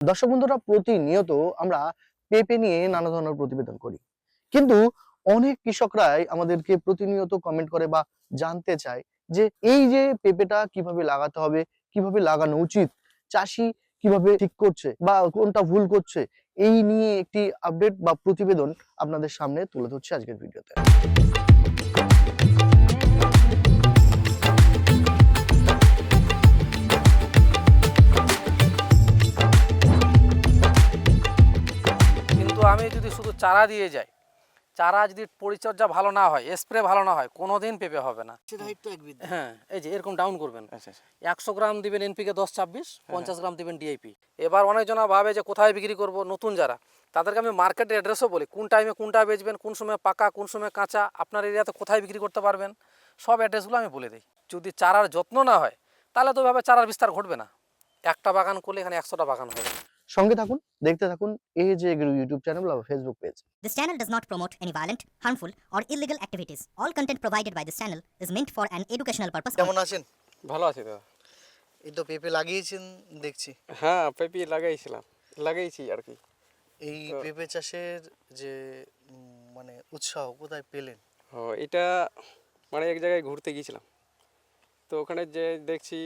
দর্শক বন্ধুরা প্রতিনিয়ত আমরা পেঁপে নিয়ে নানা ধরনের প্রতিবেদন করি। কিন্তু অনেক কৃষকরাই আমাদেরকে প্রতিনিয়ত কমেন্ট করে বা জানতে চায় যে এই যে পেঁপেটা কীভাবে লাগাতে হবে, কীভাবে লাগানো উচিত, চাষি কীভাবে ঠিক করছে বা কোনটা ভুল করছে, এই নিয়ে একটি আপডেট বা প্রতিবেদন আপনাদের সামনে তুলে ধরছে আজকের ভিডিওতে। আমি যদি শুধু চারা দিয়ে যাই চারা যদি পরিচর্যা ভালো না হয় স্প্রে ভালো না হয় কোনোদিন পেঁপে হবে না। হ্যাঁ এই যে এরকম ডাউন করবেন। আচ্ছা আচ্ছা। একশো গ্রাম দিবেন এনপিকে দশ ছাব্বিশ পঞ্চাশ গ্রাম দিবেন ডিআইপি এবার অনেকজনা ভাবে যে কোথায় বিক্রি করব নতুন যারা তাদেরকে আমি মার্কেটের অ্যাড্রেসও বলি কোন টাইমে কোনটা বেচবেন কোন সময় পাকা কোন সময় কাঁচা আপনার এরিয়াতে কোথায় বিক্রি করতে পারবেন সব অ্যাড্রেসগুলো আমি বলে দিই। যদি চারার যত্ন না হয় তাহলে তো ভাবে চারার বিস্তার ঘটবে না। একটা বাগান করলে এখানে একশোটা বাগান হবে। সঙ্গে থাকুন দেখতে থাকুন এই যে এগ্রো ইউটিউব চ্যানেল বা Facebook page This channel does not promote any violent, harmful, or illegal activities. All content provided by this channel is meant for an educational purpose. কেমন আছেন? ভালো আছি দাদা এই তো পেঁপে লাগিয়েছেন দেখছি। হ্যাঁ পেঁপে লাগাইছিলাম লাগাইছি আর কি। এই পেঁপে চাষের যে উম, মানে উৎসাহ কোথায় পেলেন? ও এটা মানে এক জায়গায় ঘুরতে গিয়েছিলাম। তো ওখানে যে দেখছি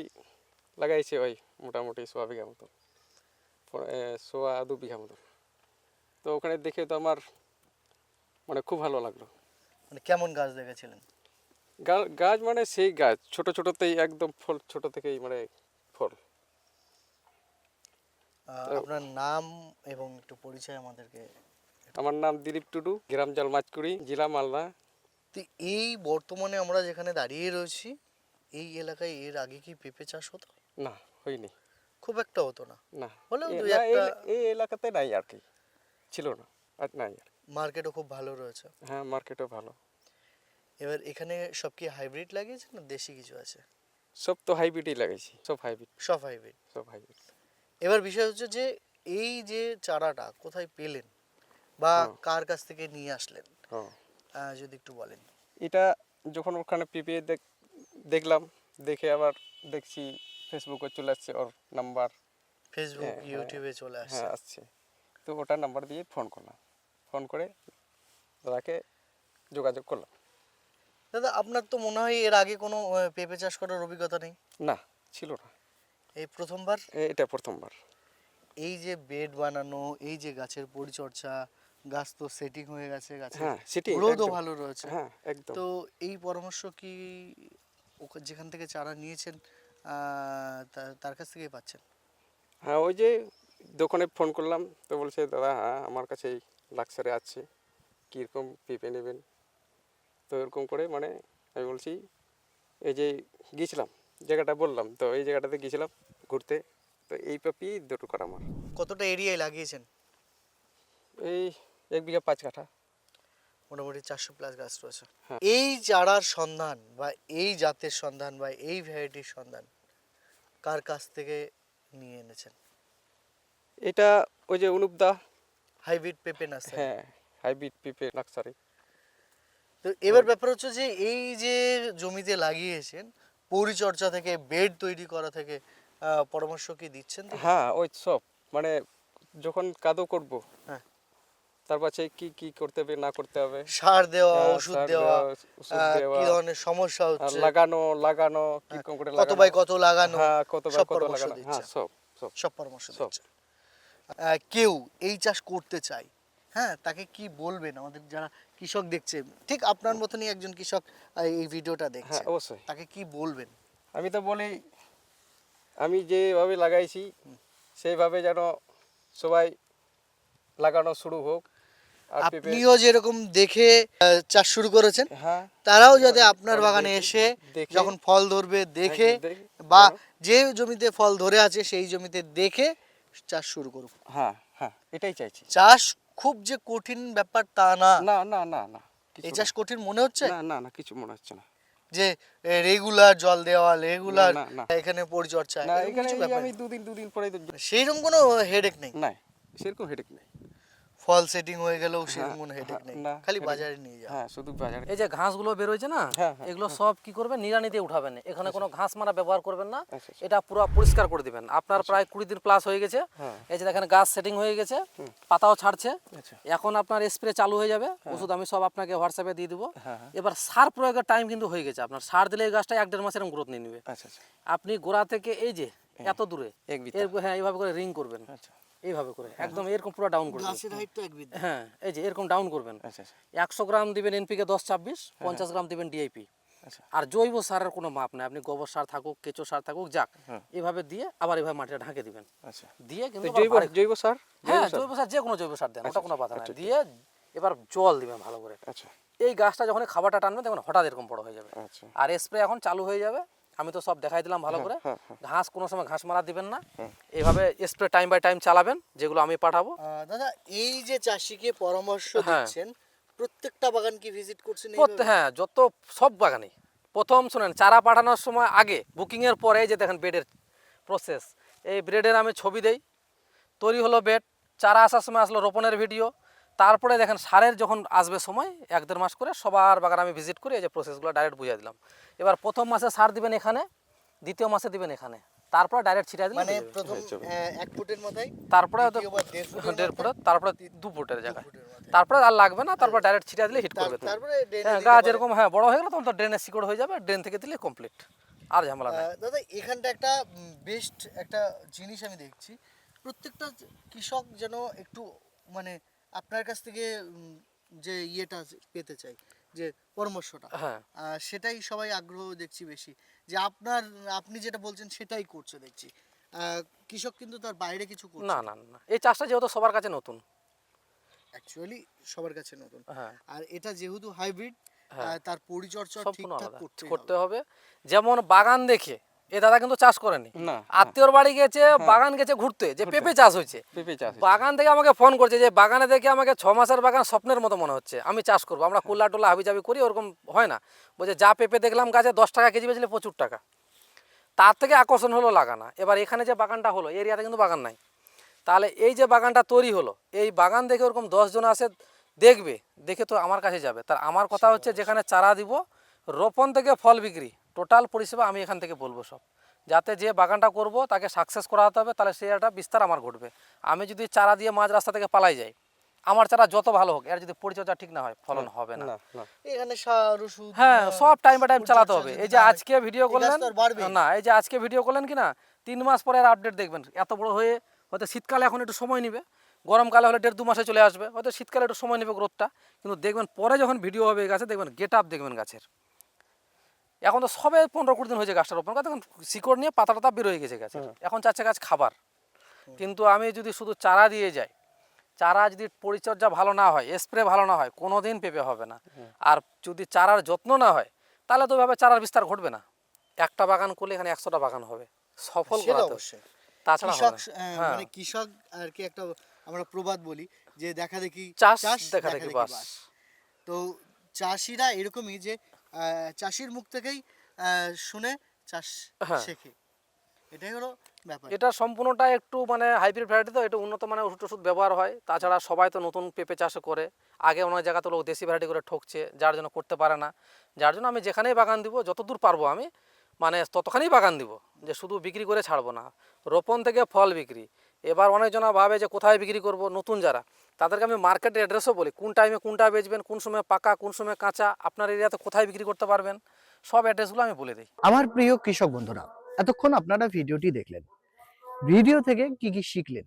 লাগাইছে ওই মোটামুটি সোয়া বিঘা মতো। সোয়া দু বিঘা মতো। তো ওখানে দেখে তো আমার মানে খুব ভালো লাগল। মানে কেমন গাছ দেখেছিলেন? গাছ মানে সেই গাছ ছোট ছোটতেই একদম ফল ছোট থেকেই মানে ফল। আপনার নাম এবং একটু পরিচয় আমাদেরকে আমার নাম দিলীপ টুডু গ্রাম জল মাছকুড়ি জেলা মালদা। তো এই বর্তমানে আমরা যেখানে দাঁড়িয়ে রয়েছি এই এলাকায় এর আগে কি পেঁপে চাষ হতো? না হয়নি। খুব একটা হতো না। না হলেও দুই এই- একটা- এই এলাকাতে নাই আর কি ছিল না আর নাই আর মার্কেটও খুব ভালো রয়েছে। হ্যাঁ মার্কেটও ভালো। এবার এখানে সব কি হাইব্রিড লাগিয়েছে না দেশি কিছু আছে? সব তো হাইব্রিডই লাগাইছি সব হাইব্রিড সব হাইব্রিড সব হাইব্রিড এবার বিষয় হচ্ছে যে এই যে চারাটা কোথায় পেলেন বা। কার কাছ থেকে নিয়ে আসলেন? যদি একটু বলেন। এটা যখন ওখানে পিপিএ দেখলাম দেখে আবার দেখছি ফেসবুকে চলে আসছে ওর নাম্বার। ফেসবুক হ্যাঁ, হ্যাঁ, ইউটিউবে চলে আসছে হ্যাঁ আসছে। তো ওটা নাম্বার দিয়ে ফোন করলাম। ফোন করে দাদাকে যোগাযোগ করলাম। দাদা আপনার তো মনে হয় এর আগে কোনো পেঁপে চাষ করার অভিজ্ঞতা নেই? না ছিল না। এই প্রথমবার? এটা প্রথমবার। এই যে বেড বানানো এই যে গাছের পরিচর্যা গাছ তো সেটিং হয়ে গেছে গাছে হ্যাঁ গ্রোথও ভালো রয়েছে। হ্যাঁ একদম। তো এই পরামর্শ কি যেখান থেকে চারা নিয়েছেন তার কাছ থেকেই পাচ্ছেন। হ্যাঁ ওই যে দোকানে ফোন করলাম তো বলছে দাদা হ্যাঁ আমার কাছে এই লাক্সারে আছে। কীরকম পেঁপে নেবেন? তো এরকম করে মানে আমি বলছি এই যে গিয়েছিলাম জায়গাটা বললাম তো এই জায়গাটাতে গিয়েছিলাম ঘুরতে তো এই পেঁপি দুটো করা আমার। কতটা এরিয়ায় লাগিয়েছেন? এই এক বিঘা পাঁচ কাঠা। মোটামুটি চারশো প্লাস গাছ রয়েছে। হ্যাঁ। এই চারার সন্ধান বা এই জাতের সন্ধান বা এই ভ্যারাইটির সন্ধান কার কাছ থেকে নিয়ে এনেছেন? এটা ওই যে অনুপদা হাইব্রিড পেঁপে নার্সারি? হ্যাঁ হাইব্রিড পেঁপে নার্সারি। তো এবার ব্যাপার হচ্ছে যে এই যে জমিতে লাগিয়েছেন পরিচর্যা থেকে বেড তৈরি করা থেকে পরামর্শ কি দিচ্ছেন হ্যাঁ ওই সব। মানে যখন কাদো করব হ্যাঁ। তার পাশে কি কি করতে হবে না করতে হবে? সার দেওয়া হ্যাঁ, ওষুধ দেওয়া কি ধরনের সমস্যা হচ্ছে? লাগানো লাগানো কি করে কত বাই কত লাগানো? হ্যাঁ কত বাই কত লাগানো। হ্যাঁ সব সব। সব পরামর্শ দিচ্ছে। কেউ এই চাষ করতে চায় হ্যাঁ তাকে কি বলবেন? আমাদের যারা কৃষক দেখছে ঠিক আপনার মতনই একজন কৃষক এই ভিডিওটা দেখছে। হ্যাঁ অবশ্যই। তাকে কি বলবেন? আমি তো বলি আমি যেভাবে লাগাইছি সেইভাবে যেন সবাই লাগানো শুরু হোক। আপনিও যেরকম দেখে চাষ শুরু করেছেন হ্যাঁ। তারাও যাতে আপনার বাগানে এসে যখন ফল ধরবে দেখে দেখে- বা যে জমিতে ফল ধরে আছে সেই জমিতে দেখে চাষ শুরু করুক হ্যাঁ হ্যাঁ এটাই চাইছি। চাষ খুব যে কঠিন ব্যাপার তা না। না না না না এই চাষ কঠিন মনে হচ্ছে? না না না কিছু মনে হচ্ছে না। যে রেগুলার জল দেওয়া রেগুলার না, না। এখানে পরিচর্যা না এখানে আমি। দুদিন দুদিন পরে সেইরকম কোনো হেডেক নেই। নাই সেরকম হেডেক নেই। ফল সেটিং হয়ে গেলেও সেরকম হ্যাঁ, কোনো হেডেক হ্যাঁ, নেই। খালি বাজারে নিয়ে যাও। হ্যাঁ শুধু বাজারে। এই যে ঘাসগুলো বেরোয় না হ্যাঁ, হ্যাঁ, এগুলো সব কি করবেন? উঠাবেন। এখানে কোনো ঘাস মারা ব্যবহার করবেন না আচ্ছা, আচ্ছা। এটা পুরো পরিষ্কার করে দিবেন। আপনার প্রায় কুড়ি দিন প্লাস হয়ে গেছে। হ্যাঁ। এই যে দেখেন গাছ সেটিং হয়ে গেছে পাতাও ছাড়ছে। আচ্ছা। এখন আপনার স্প্রে চালু হয়ে যাবে। ওষুধ আমি সব আপনাকে হোয়াটসঅ্যাপে দিয়ে দিব। হ্যাঁ, হ্যাঁ। এবার সার প্রয়োগের টাইম কিন্তু হয়ে গেছে আপনার। সার দিলে এই গাছটা এক দেড় মাসের গ্রোথ নিয়ে নেবে। আচ্ছা আচ্ছা। আপনি গোড়া থেকে এই যে এত দূরে হ্যাঁ এইভাবে করে রিং করবেন। আচ্ছা। এইভাবে করে। একদম এরকম পুরো ডাউন করবেন গাছের হাইট তো এক বিদ্যা হ্যাঁ এই যে এরকম ডাউন করবেন। আচ্ছা আচ্ছা। একশো গ্রাম দিবেন এনপিকে দশ ছাব্বিশ পঞ্চাশ গ্রাম দিবেন ডিআইপি আচ্ছা। আর জৈব সারের কোনো মাপ নাই। আপনি গোবর সার থাকুক কেঁচো সার থাকুক যাক হ্যাঁ। এভাবে দিয়ে আবার এভাবে মাটিটা ঢাকে দিবেন। আচ্ছা। দিয়ে কিন্তু জৈব জৈব সার? হ্যাঁ জৈব সার? যে কোনো জৈব সার দেন ওটা আচ্ছা, কোনো বাধা নাই। আচ্ছা, দিয়ে এবার জল দিবেন ভালো করে। আচ্ছা। এই গাছটা যখন খাবারটা টানবে তখন হঠাৎ এরকম বড় হয়ে যাবে। আচ্ছা। আর স্প্রে এখন চালু হয়ে যাবে। আমি তো সব দেখাই দিলাম ভালো করে। হ্যাঁ, হ্যাঁ। ঘাস কোনো সময় ঘাস মারা দিবেন না। এইভাবে স্প্রে টাইম বাই টাইম চালাবেন যেগুলো আমি পাঠাবো। দাদা এই যে চাষিকে পরামর্শ হ্যাঁ। দিচ্ছেন প্রত্যেকটা বাগান কি ভিজিট করছেন হ্যাঁ যত সব বাগানে প্রথম শুনেন চারা পাঠানোর সময় আগে বুকিংয়ের পরে যে দেখেন বেডের প্রসেস এই বেডের আমি ছবি দেই। তৈরি হলো বেড চারা আসার সময় আসলো রোপণের ভিডিও তারপরে দেখেন সারের যখন আসবে সময় এক দেড় মাস করে সবার বাগান আমি ভিজিট করে এই যে প্রসেসগুলো ডাইরেক্ট বুঝিয়ে দিলাম। এবার প্রথম মাসে সার দিবেন এখানে দ্বিতীয় মাসে দিবেন এখানে। তারপরে ডাইরেক্ট ছিটিয়ে দিলে মানে হয়ে প্রথম এক ফুটের মাথায় তারপরে দেড় মাথায়, ফুটের তারপরে দু ফুটের জায়গায়। তারপরে আর লাগবে না তারপর ডাইরেক্ট ছিটিয়ে দিলে হিট করবে তারপরে ড্রেনে হ্যাঁ গাছ এরকম হ্যাঁ বড় হয়ে গেলে তখন তো ড্রেনের শিকড় হয়ে যাবে ড্রেন থেকে দিলে কমপ্লিট আর ঝামেলা নেই। দাদা এখানটা একটা বেস্ট একটা জিনিস আমি দেখছি। প্রত্যেকটা কৃষক যেন একটু মানে আপনার কাছ থেকে যে ইয়েটা পেতে চাই যে পরামর্শটা হ্যাঁ। সেটাই সবাই আগ্রহ দেখছি বেশি। যে আপনার আপনি যেটা বলছেন সেটাই করছে দেখছি। কৃষক কিন্তু তার বাইরে কিছু করছে না না। না এই চাষটা যেহেতু সবার কাছে নতুন। অ্যাকচুয়ালি সবার কাছে নতুন। হ্যাঁ। আর এটা যেহেতু হাইব্রিড হ্যাঁ। তার পরিচর্যা ঠিকঠাক করতে হবে। যেমন বাগান দেখে এ দাদা কিন্তু চাষ করেনি। না আত্মীয়র বাড়ি গেছে বাগান গেছে ঘুরতে। যে পেঁপে চাষ হয়েছে। পেঁপে চাষ বাগান থেকে আমাকে ফোন করছে যে বাগানে দেখে আমাকে ছ মাসের বাগান স্বপ্নের মতো মনে হচ্ছে। আমি চাষ করব। আমরা কুল্লা টুল্লা হাবি জাবি করি ওরকম হয় না। বলছে যা পেঁপে দেখলাম গাছে দশ টাকা কেজি বেচলে প্রচুর টাকা। তার থেকে আকর্ষণ হলো লাগানা। এবার এখানে যে বাগানটা হলো এরিয়াতে কিন্তু বাগান নাই। তাহলে এই যে বাগানটা তৈরি হলো এই বাগান দেখে ওরকম দশজন আসে দেখবে। দেখে তো আমার কাছে যাবে। তার আমার কথা হচ্ছে যেখানে চারা দিব রোপণ থেকে ফল বিক্রি। টোটাল পরিষেবা আমি এখান থেকে বলব সব। যাতে যে বাগানটা করব তাকে সাকসেস করাতে হবে তাহলে সেই একটা বিস্তার আমার ঘটবে। আমি যদি চারা দিয়ে মাঝ রাস্তা থেকে পালাই যাই আমার চারা যত ভালো হোক এর যদি পরিচর্যা ঠিক না হয় ফলন হবে না। এখানে সার ওষুধ হ্যাঁ সব টাইম বাই টাইম চালাতে হবে। এই যে আজকে ভিডিও করলেন না এই যে আজকে ভিডিও করলেন কি না তিন মাস পরে আর আপডেট দেখবেন। এত বড় হয়ে হয়তো শীতকালে এখন একটু সময় নেবে গরমকালে হলে দেড় দু মাসে চলে আসবে হয়তো শীতকালে একটু সময় নেবে গ্রোথটা কিন্তু দেখবেন পরে যখন ভিডিও হবে এই গাছে দেখবেন গেট আপ দেখবেন গাছের। এখন তো সবে পনেরো কুড়ি দিন হয়েছে গাছটা রোপণ করে তখন শিকড় নিয়ে পাতা টাতা বের হয়ে গেছে গাছে। এখন চাচ্ছে গাছ খাবার। কিন্তু আমি যদি শুধু চারা দিয়ে যাই চারা যদি পরিচর্যা ভালো না হয় স্প্রে ভালো না হয় কোনো দিন পেঁপে হবে না। আর যদি চারার যত্ন না হয় তাহলে তো ভাবে চারার বিস্তার ঘটবে না। একটা বাগান করলে এখানে একশোটা বাগান হবে। সফল করাতে তাছাড়া হ্যাঁ। মানে কৃষক আর কি একটা আমরা প্রবাদ বলি যে দেখা দেখি চাষ দেখা দেখি বাস। তো চাষিরা এরকমই যে চাষির মুখ থেকেই শুনে চাষ হ্যাঁ। শেখে। এটাই হলো ব্যাপার। এটা সম্পূর্ণটা একটু মানে হাইব্রিড ভ্যারাইটি তো একটু উন্নত মানের ওষুধ টষুধ ব্যবহার হয়। তাছাড়া সবাই তো নতুন পেঁপে চাষ করে। আগে অনেক জায়গাতে লোক দেশি ভ্যারাইটি করে ঠকছে যার জন্য করতে পারে না। যার জন্য আমি যেখানেই বাগান দিব যতদূর পারব আমি মানে ততখানি বাগান দিব যে শুধু বিক্রি করে ছাড়বো না। রোপণ থেকে ফল বিক্রি। এবার অনেকজনা ভাবে যে কোথায় বিক্রি করব, নতুন যারা, তাদেরকে আমি মার্কেটের অ্যাড্রেসও বলি, কোন টাইমে কোনটা বেচবেন, কোন সময় পাকা, কোন সময় কাঁচা, আপনার এরিয়াতে কোথায় বিক্রি করতে পারবেন, সব অ্যাড্রেসগুলো আমি বলে দিই। আমার প্রিয় কৃষক বন্ধুরা, এতক্ষণ আপনারা ভিডিওটি দেখলেন। ভিডিও থেকে কি কি শিখলেন,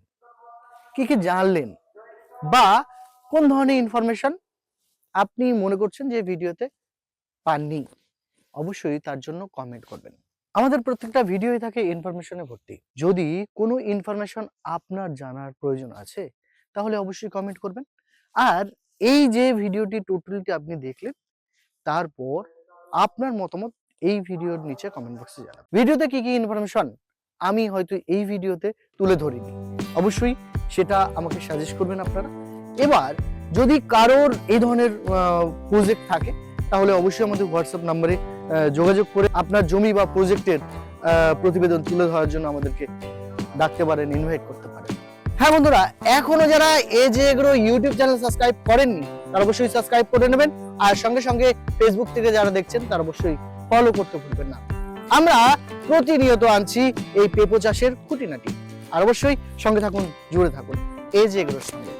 কি কি জানলেন, বা কোন ধরনের ইনফরমেশন আপনি মনে করছেন যে ভিডিওতে পাননি, অবশ্যই তার জন্য কমেন্ট করবেন। আমাদের প্রত্যেকটা ভিডিওই থাকে ইনফরমেশনে ভর্তি। যদি কোনো ইনফরমেশন আপনার জানার প্রয়োজন আছে, তাহলে অবশ্যই কমেন্ট করবেন। আর এই যে ভিডিওটি টোটালটি আপনি দেখলেন, তারপর আপনার মতামত এই ভিডিওর নিচে কমেন্ট বক্সে জানাবেন। ভিডিওতে কি কি ইনফরমেশন আমি হয়তো এই ভিডিওতে তুলে ধরিনি। অবশ্যই সেটা আমাকে সাজেস্ট করবেন আপনারা। এবার যদি কারোর এই ধরনের প্রজেক্ট থাকে, তাহলে অবশ্যই আমাদের হোয়াটসঅ্যাপ নাম্বারে যোগাযোগ করে আপনার জমি বা প্রজেক্টের প্রতিবেদন তুলে ধরার জন্য আমাদেরকে ডাকতে পারেন ইনভাইট করতে পারেন। হ্যাঁ বন্ধুরা, এখনও যারা এ যে এগ্রো ইউটিউব চ্যানেল সাবস্ক্রাইব করেননি, তারা অবশ্যই সাবস্ক্রাইব করে নেবেন। আর সঙ্গে সঙ্গে ফেসবুক থেকে যারা দেখছেন, তারা অবশ্যই ফলো করতে ভুলবেন না। আমরা প্রতিনিয়ত আনছি এই পেঁপো চাষের খুঁটিনাটি। আর অবশ্যই সঙ্গে থাকুন, জুড়ে থাকুন এ যে এগ্রোর সঙ্গে।